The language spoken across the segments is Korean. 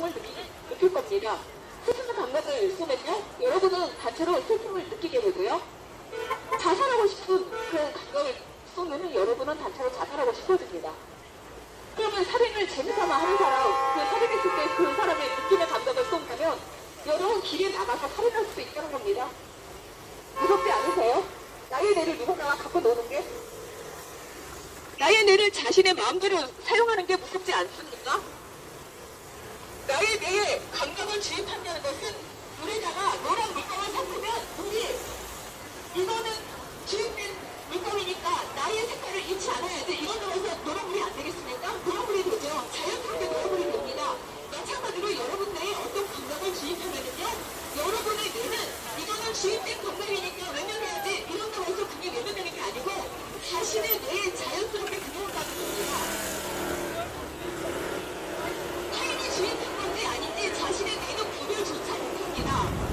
을 느낄 겁니다. 슬픔의 감각을 쏘면요, 여러분은 단체로 슬픔을 느끼게 되고요. 자살하고 싶은 그 감각을 쏘면은 여러분은 단체로 자살하고 싶어집니다. 그러면 살인을 재미삼아 하는 사람, 그 살인했을 때 그 사람의 느낌의 감각을 쏜다면 여러분 길에 나가서 살인할 수도 있다는 겁니다. 무섭지 않으세요? 나의 뇌를 누군가가 갖고 노는 게? 나의 뇌를 자신의 마음대로 사용하는 게 무섭지 않습니까? 나의 뇌에 감각을 주입한다는 것은 물에다가 노란 물감을 섞으면 물이 이거는 주입된 물감이니까 나의 색깔을 잃지 않아야 돼. 이거 넣어서 노란물이 안 되겠습니까? 노란물이 되죠. 자연스럽게 노란물이 됩니다. 마찬가지로 여러분 뇌에 어떤 감각을 주입하면은요. 여러분의 뇌는 이거는 주입된 감각이니까 외면해야지 이런다고 해서 그게 외면되는 게 아니고 자신의 뇌에 자연스럽게 들어온다는 겁니다. 타인이 주입한 건지 아닌지 자신의 뇌는 구별조차 못합니다.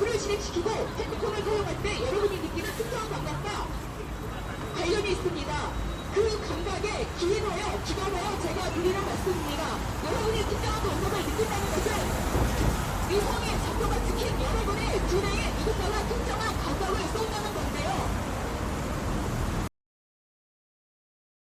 업무를 진행시키고 핸드폰을 사용할 때 여러분이 느끼는 특정한 감각과 관련이 있습니다. 그 감각에 기인하여 기관하여 제가 드리는 말씀입니다. 여러분이 특정